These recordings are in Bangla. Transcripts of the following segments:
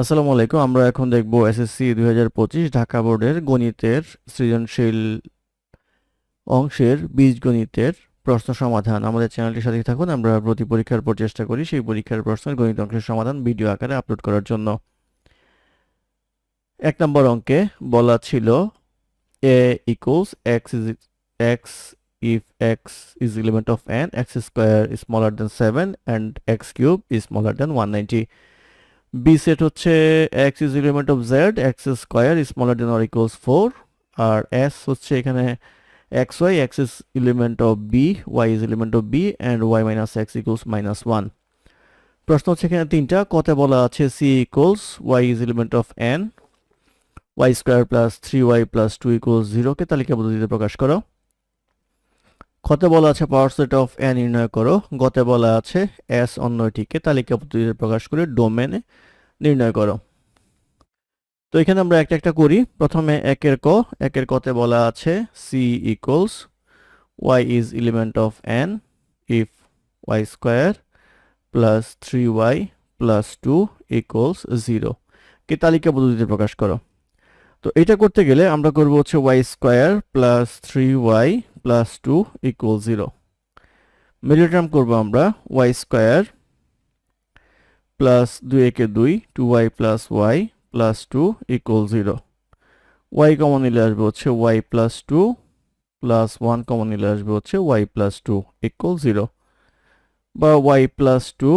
আসসালামু আলাইকুম, আমরা এখন দেখব এসএসসি দুই হাজার পঁচিশ ঢাকা বোর্ডের গণিতের সৃজনশীল অংশের বীজগণিতের প্রশ্ন সমাধান। আমাদের চ্যানেলটির সাথে থাকুন, আমরা প্রতি পরীক্ষার পর চেষ্টা করি সেই পরীক্ষার প্রশ্নের গণিত অংশের সমাধান ভিডিও আকারে আপলোড করার জন্য। এক নম্বর অঙ্কে বলা ছিল A equals X is X if x is element of n, x square is smaller than 7 and x cube is smaller than 190 b set হচ্ছে x is element of z x square is smaller than or equals 4 আর s হচ্ছে এখানে xy x is element of b y is element of b and y minus x equals minus 1 প্রশ্ন হচ্ছে এখানে তিনটা কতে বলা আছে c equals y is element of n y square plus 3y plus 2 equals 0 কে তালিকা পদ্ধতিতে প্রকাশ করো খতে বলা আছে পাওয়ার সেট অফ এ নির্ণয় করো গতে বলা আছে এস অন্যটিকে তালিকা পদ্ধতিতে প্রকাশ করে ডোমেনে নির্ণয় করো। তো এখানে আমরা একটা একটা করি। প্রথমে একের ক, একের কতে বলা আছে C equals Y is element of N if Y square plus three Y plus two equals zero কে তালিকা পদ্ধতিতে প্রকাশ করো। তো এটা করতে গেলে আমরা করব হচ্ছে Y square plus three Y plus two equal zero middle term করব আমরা ওয়াই স্কোয়ার প্লাস দুই একে দুই two Y plus Y plus two equal zero Y common নিলে আসবে হচ্ছে Y plus two plus one common নিলে আসবে হচ্ছে Y plus two equal zero বা Y plus two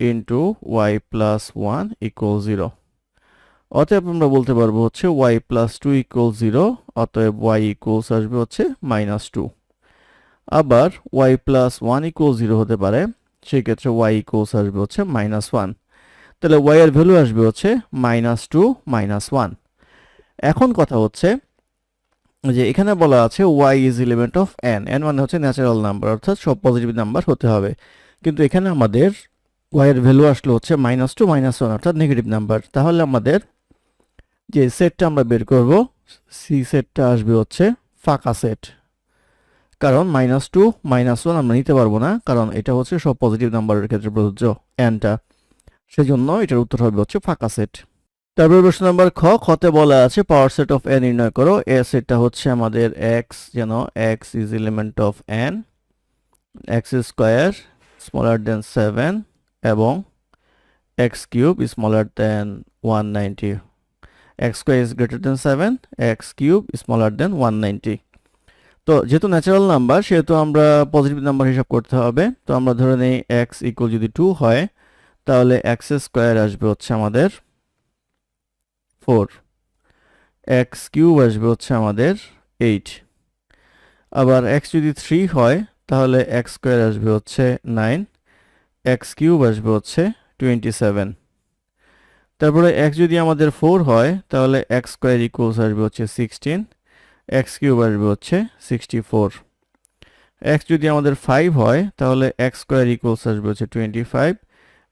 into Y plus one equal zero অতএব আমরা বলতে পারব হচ্ছে Y plus two equal zero অতএব ওয়াই ইকুয়ালস আসবে হচ্ছে মাইনাস টু আবার Y plus one equal zero হতে পারে সেই ক্ষেত্রে ওয়াই ইকুয়ালস আসবে হচ্ছে মাইনাস ওয়ান তাহলে ওয়াই এর ভ্যালু আসবে হচ্ছে মাইনাস টু মাইনাস ওয়ান এখন কথা হচ্ছে যে এখানে বলা আছে Y is element of N N মানে হচ্ছে ন্যাচারাল নাম্বার অর্থাৎ সব পজিটিভ নাম্বার হতে হবে। কিন্তু এখানে আমাদের ওয়াই এর ভ্যালু আসলো হচ্ছে মাইনাস টু মাইনাস ওয়ান অর্থাৎ নেগেটিভ নাম্বার তাহলে আমাদের যে সেটটা আমরা বের করব সি সেটটা আসবে হচ্ছে ফাঁকা সেট কারণ মাইনাস টু মাইনাস ওয়ান আমরা নিতে পারব না, কারণ এটা হচ্ছে সব পজিটিভ নাম্বারের ক্ষেত্রে প্রযোজ্য এনটা সেজন্য এটার উত্তর হবে হচ্ছে ফাঁকা সেট। তারপর প্রশ্ন নাম্বার খ, খতে বলা আছে পাওয়ার সেট অফ এ নির্ণয় করো। এ সেটটা হচ্ছে আমাদের এক্স যেন X is element of N X square smaller than seven এবং X cube smaller than one ninety X square is greater than 7 x cube is smaller one 190 তো যেহেতু ন্যাচারাল নাম্বার সেহেতু আমরা পজিটিভ নাম্বার হিসাব করতে হবে। তো আমরা ধরে নিই এক্স ইকুয়াল যদি টু হয় তাহলে x স্কোয়ার আসবে হচ্ছে আমাদের ফোর এক্স কিউব আসবে হচ্ছে আমাদের এইট আবার এক্স যদি থ্রি হয়, তাহলে এক্স স্কোয়ার আসবে হচ্ছে নাইন এক্স কিউব আসবে হচ্ছে 27 তারপরে এক্স যদি আমাদের ফোর হয়, তাহলে এক্স স্কোয়ার ইকুয়ালস আসবে হচ্ছে সিক্সটিন এক্স কিউব আসবে হচ্ছে সিক্সটি ফোর এক্স যদি আমাদের ফাইভ হয়, তাহলে এক্স স্কোয়ার ইকুয়ালস আসবে হচ্ছে 25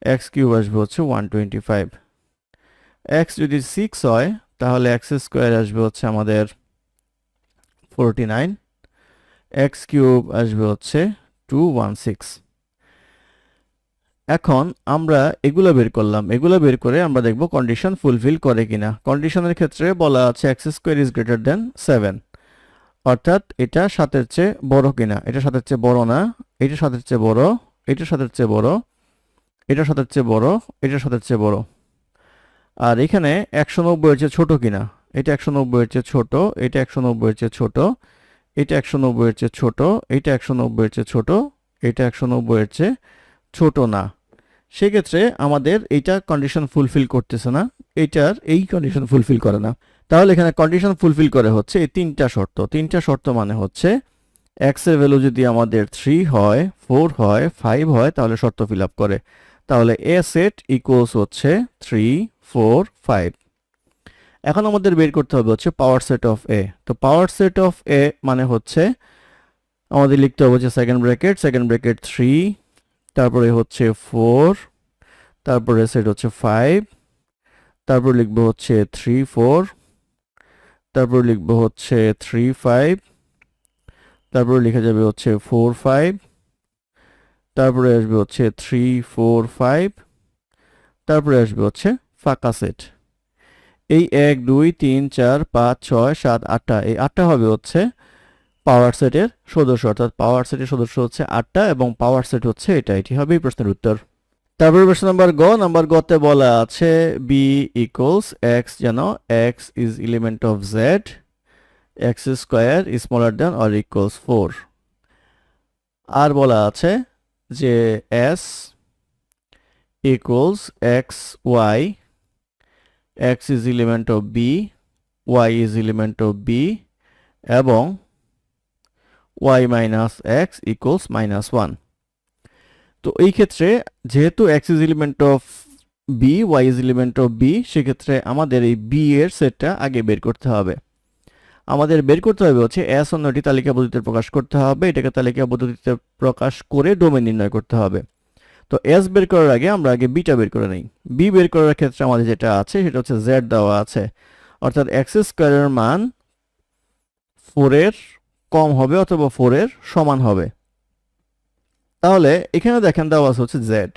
x কিউব আসবে হচ্ছে 125 x যদি 6 হয়, তাহলে x স্কোয়ার আসবে হচ্ছে আমাদের 49 x কিউব আসবে হচ্ছে 216 এখন আমরা এগুলো বের করলাম। এগুলো বের করে আমরা দেখব কন্ডিশন ফুলফিল করে কিনা। কন্ডিশনের ক্ষেত্রে বলা আছে X square is greater than seven অর্থাৎ এটা সাতের চেয়ে বড় কিনা। এটা সাতের চেয়ে বড় না। এটা সাতের চেয়ে বড়। এটা সাতের চেয়ে বড়। এটা সাতের চেয়ে বড় এটা সাতের চেয়ে বড়। আর এখানে একশো নব্বইয়ের চেয়ে ছোট কিনা? এটা একশো নব্বইয়ের চেয়ে ছোট, এটা একশো নব্বইয়ের চেয়ে ছোট, এটা একশো নব্বইয়ের চেয়ে ছোট, এটা একশো নব্বইয়ের চেয়ে ছোট, এটা একশো নব্বইয়ের চেয়ে ছোট না। সেক্ষেত্রে আমাদের এইটা কন্ডিশন ফুলফিল করতেছে না এইটার এই কন্ডিশন ফুলফিল করে না। তাহলে এখানে কন্ডিশন ফুলফিল করে হচ্ছে এই তিনটা শর্ত। তিনটা শর্ত মানে হচ্ছে এক্সের ভ্যালু যদি আমাদের থ্রি হয় ফোর হয় ফাইভ হয়, তাহলে শর্ত ফিল আপ করে। তাহলে এ সেট ইকুয়ালস হচ্ছে থ্রি ফোর ফাইভ এখন আমাদের বের করতে হবে হচ্ছে পাওয়ার সেট অফ এ তো পাওয়ার সেট অফ এ মানে হচ্ছে আমাদের লিখতে হবে হচ্ছে second bracket second bracket three তারপরে হচ্ছে ফোর তারপরে সেট হচ্ছে ফাইভ তারপর লিখব হচ্ছে থ্রি ফোর তারপর লিখব হচ্ছে থ্রি ফাইভ তারপরে লেখা যাবে হচ্ছে ফোর ফাইভ তারপরে আসবে হচ্ছে থ্রি ফোর ফাইভ তারপরে আসবে হচ্ছে ফাঁকা সেট এই এক, দুই, তিন, চার, পাঁচ, ছয়, সাত, আটটা। এই আটটা হবে হচ্ছে পাওয়ার সেটের সদস্য। অর্থাৎ পাওয়ার সেটের সদস্য হচ্ছে আটটা এবং পাওয়ার সেট হচ্ছে এটা। এটি হবে এই প্রশ্নের উত্তর। তারপরে প্রশ্ন নাম্বার গ। নাম্বার গতে বলা আছে বি ইকুয়ালস এক্স যেন X is element of Z X square smaller than or equals four আর বলা আছে যে S equals X Y X is element of B Y is element of B এবং Y minus X equals minus one তো এই ক্ষেত্রে যেহেতু X is element of B Y is element of B সেক্ষেত্রে আমাদের এই বি এর সেটটা আগে বের করতে হবে। আমাদের বের করতে হবে হচ্ছে এস অন্যটি তালিকা পদ্ধতিতে প্রকাশ করতে হবে। এটাকে তালিকা পদ্ধতিতে প্রকাশ করে ডোমেন নির্ণয় করতে হবে। তো এস বের করার আগে আমরা আগে বিটা বের করে নিই। বি বের করার ক্ষেত্রে আমাদের যেটা আছে, সেটা হচ্ছে জেড দেওয়া আছে। অর্থাৎ এক্স স্কোয়ারের মান ফোরের কম হবে অথবা ফোরের সমান হবে। তাহলে এখানে দেখেন দেওয়া আছে হচ্ছে জেড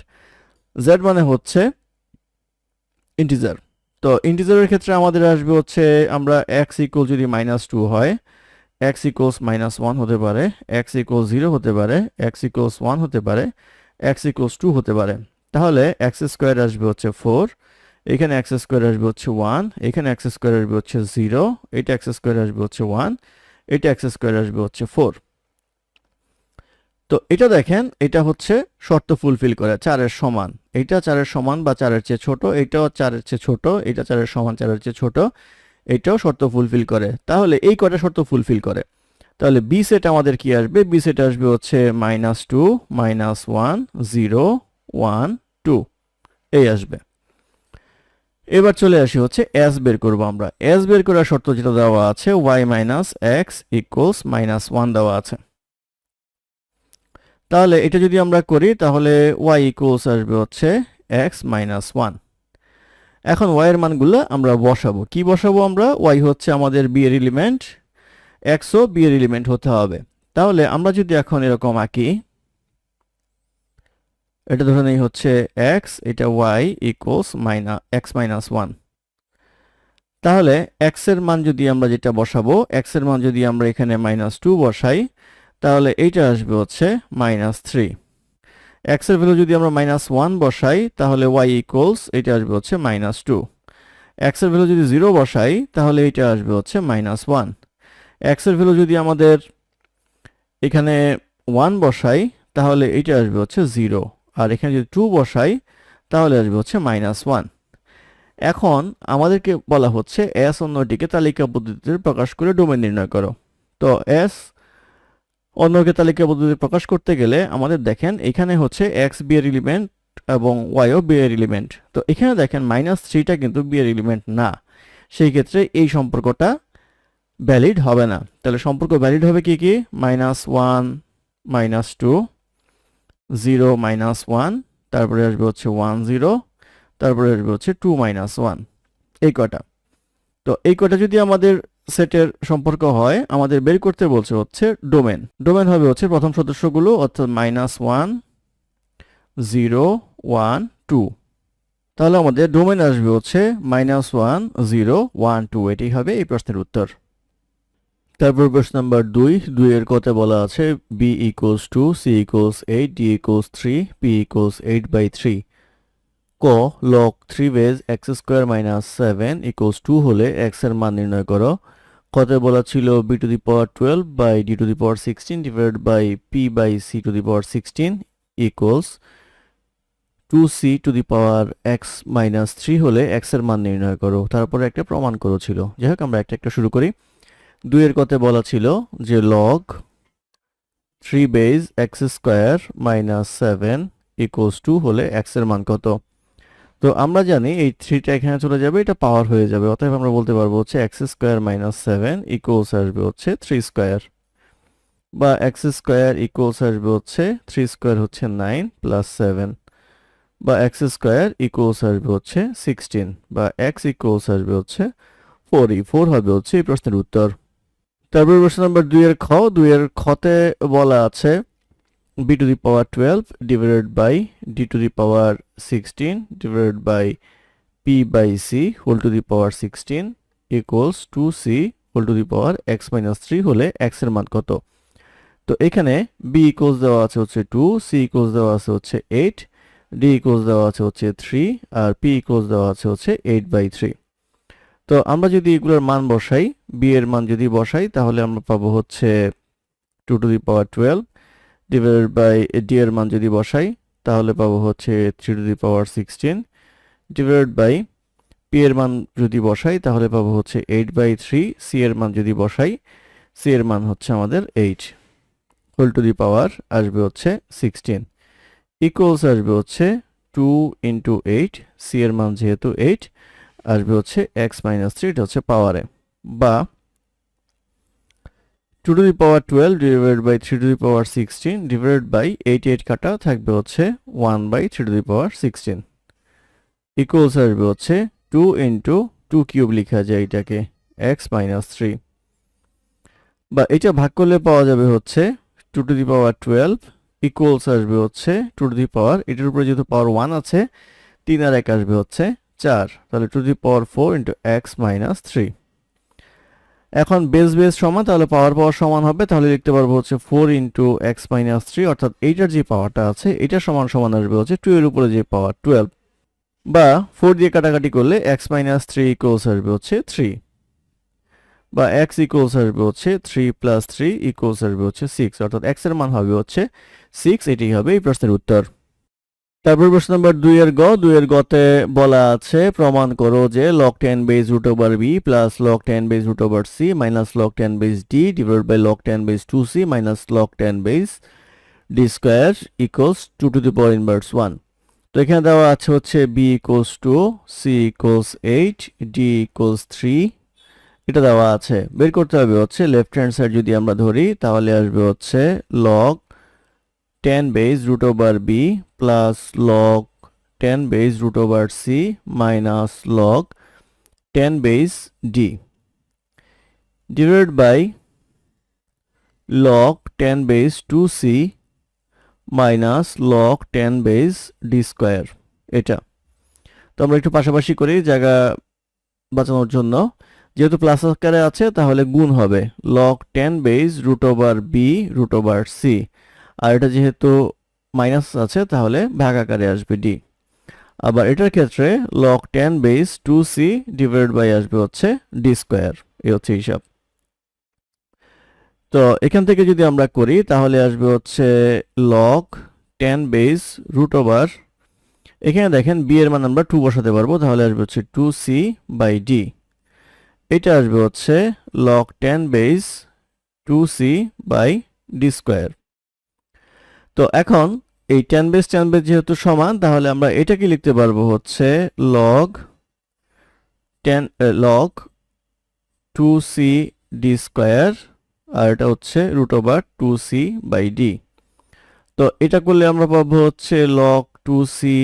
জেড মানে হচ্ছে ইন্টিজার তো ইন্টিজারের ক্ষেত্রে আমাদের আসবে হচ্ছে আমরা এক্স ইকুয়াল যদি মাইনাস টু হয় এক্স ইকুয়ালস মাইনাস ওয়ান হতে পারে এক্স ইকুয়াল জিরো হতে পারে এক্স ইকুয়ালস ওয়ান হতে পারে এক্স ইকুয়ালস টু হতে পারে। তাহলে এক্স স্কোয়ার আসবে হচ্ছে ফোর এখানে এক্স স্কোয়ার আসবে হচ্ছে ওয়ান এখানে এক্স স্কোয়ার আসবে হচ্ছে জিরো এটা এক্স স্কোয়ার আসবে হচ্ছে ওয়ান এটা এক্স স্কোয়ার আসবে হচ্ছে ফোর তো এটা দেখেন, এটা হচ্ছে শর্ত ফুলফিল করে, চারের সমান। এইটা চারের সমান বা চারের চেয়ে ছোট, এটাও চারের চেয়ে ছোট, এটা চারের সমান, চারের চেয়ে ছোট, এটাও শর্ত ফুলফিল করে। তাহলে এই কটা শর্ত ফুলফিল করে? তাহলে বি সেট আমাদের কি আসবে? বি সেট আসবে হচ্ছে minus two minus one zero one two এই আসবে। এবার চলে আসি হচ্ছে এস বের করব আমরা। এস বের করার শর্ত যেটা দেওয়া আছে Y minus X equals minus one দেওয়া আছে। তাহলে এটা যদি আমরা করি, তাহলে ওয়াই ইকুয়ালস আসবে হচ্ছে এক্স মাইনাস ওয়ান এখন ওয়াই এর মানগুলো আমরা বসাবো। কি বসাবো আমরা? ওয়াই হচ্ছে আমাদের বি এর এলিমেন্ট এক্সও এর এলিমেন্ট হতে হবে। তাহলে আমরা যদি এখন এরকম আঁকি, এটা ধরে নেই হচ্ছে এক্স এটা Y equals minus X minus one তাহলে এক্সের মান যদি আমরা যেটা বসাবো এক্সের মান যদি আমরা এখানে মাইনাস টু বসাই তাহলে এইটা আসবে হচ্ছে মাইনাস থ্রি এক্সের ভ্যালু যদি আমরা মাইনাস ওয়ান বসাই, তাহলে ওয়াই ইকুয়ালস এটা আসবে হচ্ছে মাইনাস টু এক্সের ভ্যালু যদি জিরো বসাই, তাহলে এইটা আসবে হচ্ছে মাইনাস ওয়ান এক্সের ভ্যালু যদি আমাদের এখানে ওয়ান বসাই, তাহলে এইটা আসবে হচ্ছে জিরো আর এখানে যদি টু বসাই, তাহলে আসবে হচ্ছে মাইনাস ওয়ান এখন আমাদেরকে বলা হচ্ছে এস অন্যটিকে তালিকা পদ্ধতিতে প্রকাশ করে ডোমেন নির্ণয় করো। তো এস অন্যকে তালিকা পদ্ধতি প্রকাশ করতে গেলে আমাদের দেখেন এখানে হচ্ছে এক্স বি এর এলিমেন্ট এবং ওয়াইও বি এর এলিমেন্ট তো এখানে দেখেন মাইনাস থ্রিটা কিন্তু বি এর এলিমেন্ট না। সেই ক্ষেত্রে এই সম্পর্কটা ভ্যালিড হবে না। তাহলে সম্পর্ক ভ্যালিড হবে কি কি? Minus one minus two zero minus one তারপরে আসবে হচ্ছে ওয়ান জিরো তারপরে আসবে হচ্ছে টু মাইনাস ওয়ান এই কটা তো এই কটা যদি আমাদের সেটের সম্পর্ক হয়, আমাদের বের করতে বলছে হচ্ছে ডোমেন। ডোমেন হবে হচ্ছে প্রথম সদস্যগুলো অর্থাৎ minus one, zero, one, two. তাহলে আমাদের ডোমেন আসবে হচ্ছে minus one, zero, one, two. এটি হবে এই প্রশ্নের উত্তর। তারপর প্রশ্ন নাম্বার দুই, দুইয়ের কথা বলা আছে B equals two C equals eight D equals three P equals eight by three ক log three base X square minus seven equals two হলে এক্সের মান নির্ণয় করো। কতে বলা ছিল B to the power twelve by D to the power sixteen divide by P by C to the power sixteen equals two C to the power X minus three হলে এক্সের মান নির্ণয় করো। তারপরে একটা প্রমাণ করো ছিল। যাই হোক, আমরা একটা একটা শুরু করি। দুইয়ের কথা বলা ছিল যে log three base X square minus seven equals two হলে এক্সের মান কত? তো আমরা জানি এই থ্রিটা এখানে চলে যাবে, এটা পাওয়ার হয়ে যাবে। অতএব আমরা বলতে পারব হচ্ছে X square minus seven equals আসবে হচ্ছে থ্রি স্কোয়ার। বা এক্স স্কোয়ার ইকুয়ালস আসবে হচ্ছে থ্রি স্কোয়ার হচ্ছে নাইন প্লাস সেভেন। বা এক্স স্কোয়ার ইকুয়ালস আসবে হচ্ছে সিক্সটিন। বা এক্স ইকুয়ালস আসবে হচ্ছে ফোর ই ফোর হবে হচ্ছে এই প্রশ্নের উত্তর। তারপর প্রশ্ন নম্বর দুইয়ের খ। দুইয়ের খতে বলা আছে to the power twelve divided by D to the power sixteen divided by P by C whole to the power sixteen equals two C whole to the power X minus three হলে এক্সের মান কত? তো এখানে বি ইকুয়ালস দেওয়া আছে হচ্ছে টু সি ইকুয়ালস দেওয়া আছে হচ্ছে এইট ডি ইকুয়ালস দেওয়া আছে হচ্ছে থ্রি আর পি ইকুয়ালস দেওয়া আছে হচ্ছে এইট বাই থ্রি তো আমরা যদি এগুলোর মান বসাই বি এর মান যদি বসাই, তাহলে আমরা পাবো হচ্ছে two to the power twelve divided by D এর মান যদি বসাই, তাহলে পাবো হচ্ছে three to the power sixteen divided by P এর মান যদি বসাই, তাহলে পাবো হচ্ছে এইট বাই থ্রি সি এর মান যদি বসাই সি এর মান হচ্ছে আমাদের eight whole to the power আসবে হচ্ছে সিক্সটিন ইকুয়ালস আসবে হচ্ছে টু ইন্টু এইট সি এর মান যেহেতু এইট আসবে হচ্ছে এক্স মাইনাস থ্রি এটা হচ্ছে পাওয়ারে বা two to the power twelve divide by three to the power sixteen divide by eight eight কাটা থাকবে হচ্ছে one by three to the power sixteen. Equals আসবে হচ্ছে টু ইন্টু টু কিউব লেখা যায় এটাকে, এক্স মাইনাস থ্রি। বা এটা ভাগ করলে পাওয়া যাবে হচ্ছে two to the power twelve, equals আসবে হচ্ছে টু টু দি পাওয়ার, এটার উপরে যেহেতু পাওয়ার ওয়ান আছে, তিন আর এক আসবে হচ্ছে চার, তাহলে to the power four into x minus three. এখন বেস বেস সমান, তাহলে পাওয়ার পাওয়ার সমান হবে, তাহলে লিখতে পারব হচ্ছে four into X minus three অর্থাৎ এইটার যে পাওয়ারটা আছে, এটা সমান সমান আসবে হচ্ছে টু এর উপরে যে পাওয়ার টুয়েলভ বা ফোর দিয়ে কাটাকাটি করলে এক্স মাইনাস থ্রি ইকুয়ালস আসবে হচ্ছে থ্রি বা এক্স ইকুয়ালস আসবে হচ্ছে থ্রি প্লাস থ্রি ইকুয়ালস আসবে হচ্ছে সিক্স অর্থাৎ এক্সের মান হবে হচ্ছে সিক্স এটাই হবে এই প্রশ্নের উত্তর। তারপর প্রশ্ন নম্বর দুই এর গ, দুই এর গতে বলা আছে, প্রমাণ করো যে log ten base root over B plus log ten base root over C minus log ten base D divide by log ten base two C minus log ten base D square equals two to the power inverse one তো এখানে দেওয়া আছে হচ্ছে B equals two C equals eight D equals three এটা দেওয়া আছে। বের করতে হবে হচ্ছে লেফট হ্যান্ড সাইড যদি আমরা ধরি, তাহলে আসবে হচ্ছে log ten base root over B plus log ten base root over C minus log ten base D divide by log ten base two C minus log ten base D square এটা। তো আমরা একটু পাশাপাশি করি জায়গা বাঁচানোর জন্য। যেহেতু প্লাস আকারে আছে, তাহলে গুণ হবে। Log ten base root over B root over C আর এটা যেহেতু মাইনাস আছে, তাহলে ভাগ আকারে আসবে ডি আবার এটার ক্ষেত্রে log ten base two C divide by আসবে হচ্ছে ডি স্কোয়ার এই হচ্ছে হিসাব। তো এখান থেকে যদি আমরা করি, তাহলে আসবে হচ্ছে log ten base root over এখানে দেখেন বি এর মান আমরা টু বসাতে পারব, তাহলে আসবে হচ্ছে টু সি বাই ডি এটা আসবে হচ্ছে log ten base two C by D square তো এখন এই টেন বেস টেন বেস যেহেতু সমান, তাহলে আমরা এটাকে লিখতে পারব হচ্ছে log ten log two C D square আর এটা হচ্ছে root over two C by D তো এটা করলে আমরা পাবো হচ্ছে log two C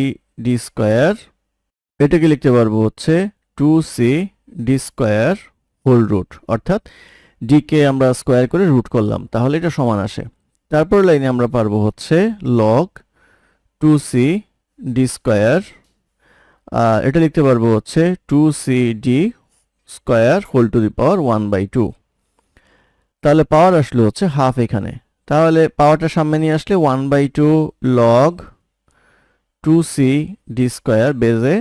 D square এটাকে লিখতে পারব হচ্ছে two C D square whole root অর্থাৎ ডিকে আমরা স্কোয়ার করে রুট করলাম, তাহলে এটা সমান আসে। তারপর লাইনে আমরা পারব হচ্ছে log two C D square এটা লিখতে পারব হচ্ছে two C D square whole to the power one by two তাহলে পাওয়ার আসলে হচ্ছে হাফ এখানে। তাহলে পাওয়ারটা সামনে নিয়ে আসলে one by two log two C D square বেজে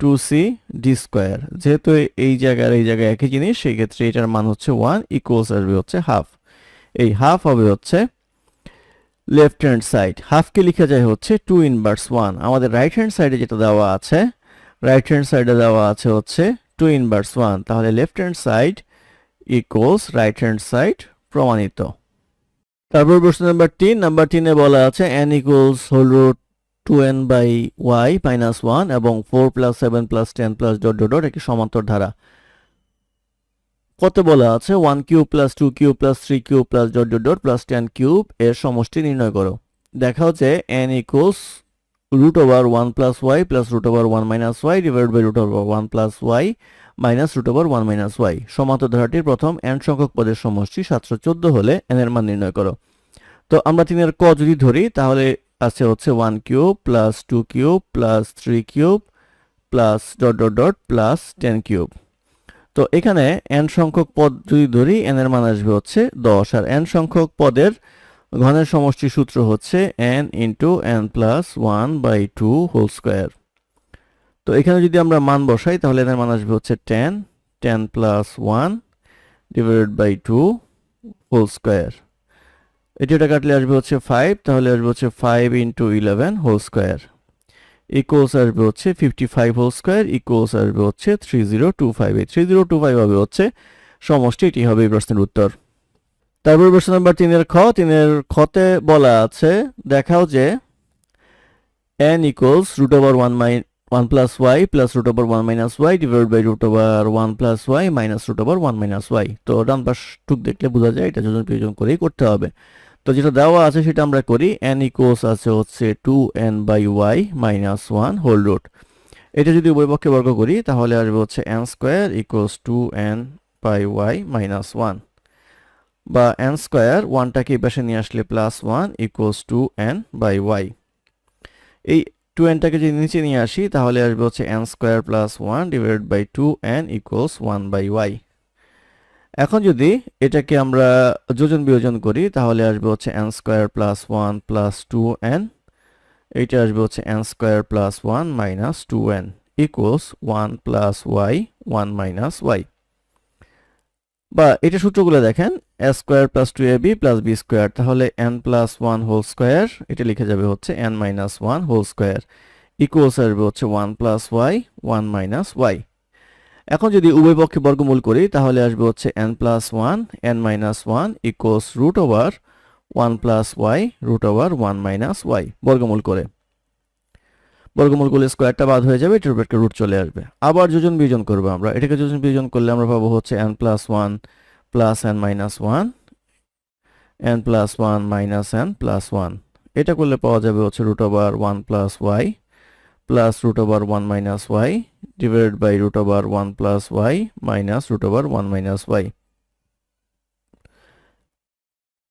টু সি ডি স্কোয়ার যেহেতু এই জায়গার, এই জায়গায় একই জিনিস, সেই ক্ষেত্রে এটার মান হচ্ছে ওয়ান ইকুয়ালস আসবে হচ্ছে হাফ এই হাফ হবে হচ্ছে লেফট হ্যান্ড সাইড হাফকে লিখা যায় হচ্ছে টু ইনভার্স ওয়ান আমাদের রাইট হ্যান্ড সাইডে যেটা দেওয়া আছে রাইট হ্যান্ড সাইডে দেওয়া আছে হচ্ছে টু ইনভার্স ওয়ান তাহলে left hand side equals right hand side প্রমাণিত। তারপর প্রশ্ন নাম্বার তিন। নাম্বার তিনে বলা আছে N equals whole root two N by Y minus one এবং four plus seven plus ten plus dot dot dot একটি সমান্তর ধারা। কত বলা আছে one cube plus two cube plus three cube plus dot dot dot plus ten cube এর সমষ্টি নির্ণয় করো। দেখা হচ্ছে N equals root over one plus Y plus root over one minus Y divide by root over one plus Y minus root over one minus Y সমান্তর ধারাটির প্রথম এন সংখ্যক পদের সমষ্টি সাতশো চোদ্দ হলে এন এর মান নির্ণয় করো। তো আমরা তিনের ক যদি ধরি, তাহলে আছে হচ্ছে one cube plus two cube plus three cube plus dot dot dot plus ten cube তো এখানে এন সংখ্যক পদ যদি ধরি এন এর মান আসবে হচ্ছে দশ, আর এন সংখ্যক পদের ঘনের সমষ্টি সূত্র হচ্ছে N into N plus one by two whole square তো এখানে যদি আমরা মান বসাই, তাহলে এনের মান আসবে হচ্ছে ten ten plus one divided by two whole square এটি ওটা কাটলে আসবে হচ্ছে ফাইভ তাহলে আসবে হচ্ছে five into eleven whole square equals আসবে হচ্ছে fifty five whole square equals আসবে হচ্ছে থ্রি জিরো টু ফাইভ এই থ্রি জিরো টু ফাইভ হবে হচ্ছে সমষ্টি, এটি হবে এই প্রশ্নের উত্তর। তারপর প্রশ্ন নাম্বার তিনের খ, তিনের খতে বলা আছে, দেখাও যে n equals root over one my one plus Y plus root over one minus Y divide by root over one plus Y minus root over one minus Y তো ডান পাশ টুক দেখলে বোঝা যায়, এটা যোজন বিয়োজন করেই করতে হবে। তো যেটা দেওয়া আছে সেটা আমরা করি n ইকুয়ালস আছে হচ্ছে two N by Y minus one whole root এটা যদি উভয় পক্ষে বর্গ করি, তাহলে আসবে হচ্ছে N square equals two N by Y minus one বা এন স্কোয়ার ওয়ানটাকে এই পাশে নিয়ে আসলে plus one equals two N by Y এই টু এনটাকে যদি নিচে নিয়ে আসি, তাহলে আসবে হচ্ছে N square plus one divided by two N equals one by Y এখন যদি এটাকে আমরা যোজন বিয়োজন করি, তাহলে আসবে হচ্ছে N square plus one plus two N এইটা আসবে হচ্ছে N square plus one minus two N equals one plus Y one minus Y বা এটা সূত্রগুলো দেখেন A square plus two A B plus B square তাহলে N plus one whole square এটা লিখে যাবে হচ্ছে N minus one whole square equals আসবে হচ্ছে one plus Y one minus Y এখন যদি উভয় পক্ষে বর্গমূল করি, তাহলে আসবে হচ্ছে N plus one N minus one equals root over one plus Y root over one minus Y বর্গমূল করে। বর্গমূল করলে স্কোয়ারটা বাদ হয়ে যাবে, এটার উপর রুট চলে আসবে। আবার যোজন বিয়োজন করব আমরা। এটাকে যোজন বিয়োজন করলে আমরা পাবো হচ্ছে N plus one plus N minus one N plus one minus N plus one এটা করলে পাওয়া যাবে হচ্ছে root over one plus Y plus root over one minus Y divided by root over one plus Y minus root over one minus Y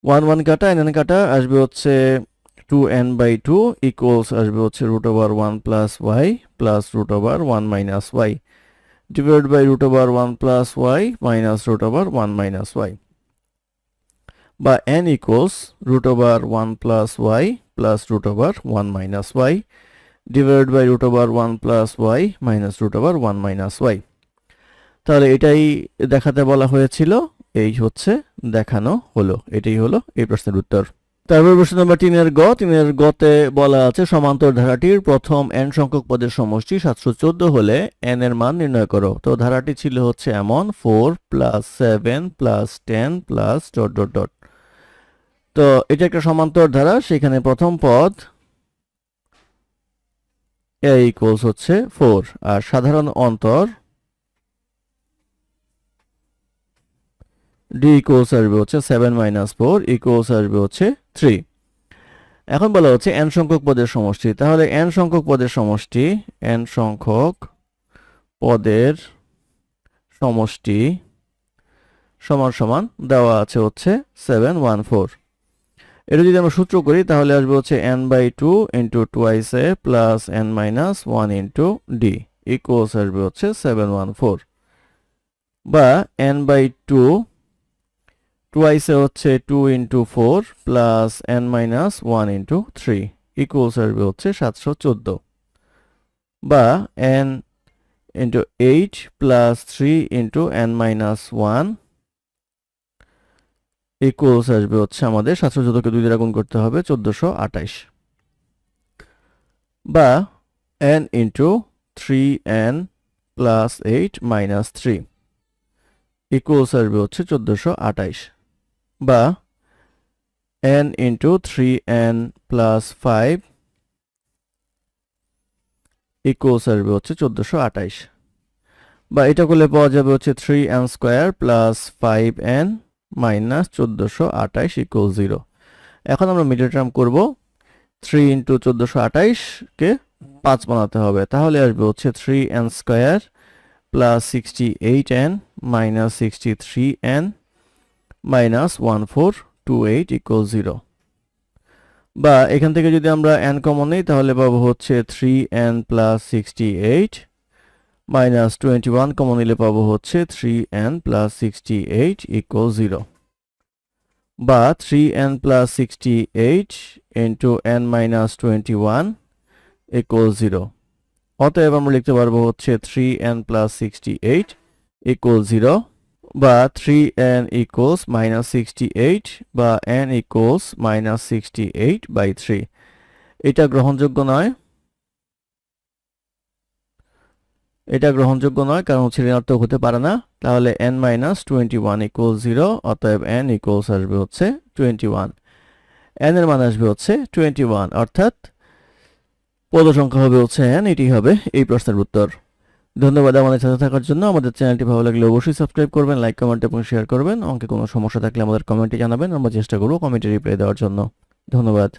one one কাটা এন এন কাটা, আসবে হচ্ছে two N by two equals আসবে হচ্ছে root over one plus Y plus root over one minus Y divide by root over one plus Y minus root over one minus Y বা N equals root over one plus Y plus root over one minus Y divide by root over one plus Y minus root over one minus Y তাহলে এটাই দেখাতে বলা হয়েছিল, এই হচ্ছে দেখানো হলো, এটাই হলো এই প্রশ্নের উত্তর। তারপর প্রশ্ন নম্বর তিনের গ তিনের গতে বলা আছে সমান্তর ধারাটির প্রথম এন সংখ্যক পদের সমষ্টি সাতশো চোদ্দ হলে এন এর মান নির্ণয় করো। তো ধারাটি ছিল হচ্ছে এমন four plus seven plus ten plus dot dot dot তো এটা একটা সমান্তর ধারা, সেখানে প্রথম পদ এ ইকুয়ালস হচ্ছে ফোর আর সাধারণ অন্তর ডি ইকুয়ালস আসবে হচ্ছে সেভেন মাইনাস ফোর ইকুয়ালস আসবে হচ্ছে থ্রি এখন বলা হচ্ছে এন সংখ্যক পদের সমষ্টি। তাহলে এন সংখ্যক পদের সমষ্টি এন সংখ্যক পদের সমষ্টি সমান সমান দেওয়া আছে হচ্ছে সেভেন ওয়ান ফোর এটা যদি আমরা সূত্র করি, তাহলে আসবে হচ্ছে N by two into twice A plus N minus one into D equals আসবে হচ্ছে সেভেন ওয়ান ফোর বা এন বাই টু টুয়াইসে হচ্ছে two into four plus N minus one into three equals আসবে হচ্ছে সাতশো চোদ্দ. বা N into eight plus three into N minus one equals আসবে হচ্ছে আমাদের সাতশো চোদ্দকে দুই দ্বারা গুণ করতে হবে চোদ্দশো আঠাইশ। বা N into three N plus eight minus three equals আসবে হচ্ছে চোদ্দশো আঠাইশ। বা N into three N plus five equals আসবে হচ্ছে চোদ্দশো আঠাইশ। বা এটা করলে পাওয়া যাবে হচ্ছে three N square plus five N minus চোদ্দোশো আঠাইশ ইকুয়াল জিরো এখন আমরা মিডল টার্ম করব। থ্রি ইন্টু চোদ্দোশো আঠাইশকে পাঁচ বানাতে হবে। তাহলে আসবে হচ্ছে three N square plus sixty eight N minus sixty three N minus one four two eight equal zero বা এখান থেকে যদি আমরা এন কমন নিই, তাহলে পাবো হচ্ছে three N plus sixty eight minus twenty one common নিলে পাবো হচ্ছে three N plus sixty eight equal zero বা three N plus sixty eight into N minus twenty one equal zero অতএব আমরা লিখতে পারব হচ্ছে three N plus sixty eight equal zero বা three N equals minus sixty eight বা N equals minus sixty eight by three এটা গ্রহণযোগ্য নয়। এটা গ্রহণযোগ্য নয়, কারণ হচ্ছে ঋণাত্মক হতে পারে না। তাহলে N minus twenty one equal zero অতএব এন ইকুয়ালস আসবে হচ্ছে টোয়েন্টি ওয়ান এন এর মান আসবে হচ্ছে টোয়েন্টি ওয়ান অর্থাৎ পদ সংখ্যা হবে হচ্ছে এন এটি হবে এই প্রশ্নের উত্তর। ধন্যবাদ আমাদের সাথে থাকার জন্য। আমাদের চ্যানেলটি ভালো লাগলে অবশ্যই সাবস্ক্রাইব করবেন, লাইক, কমেন্ট এবং শেয়ার করবেন। অঙ্কে কোনো সমস্যা থাকলে আমাদের কমেন্টে জানাবেন, আমরা চেষ্টা করব কমেন্টে রিপ্লাই দেওয়ার জন্য। ধন্যবাদ।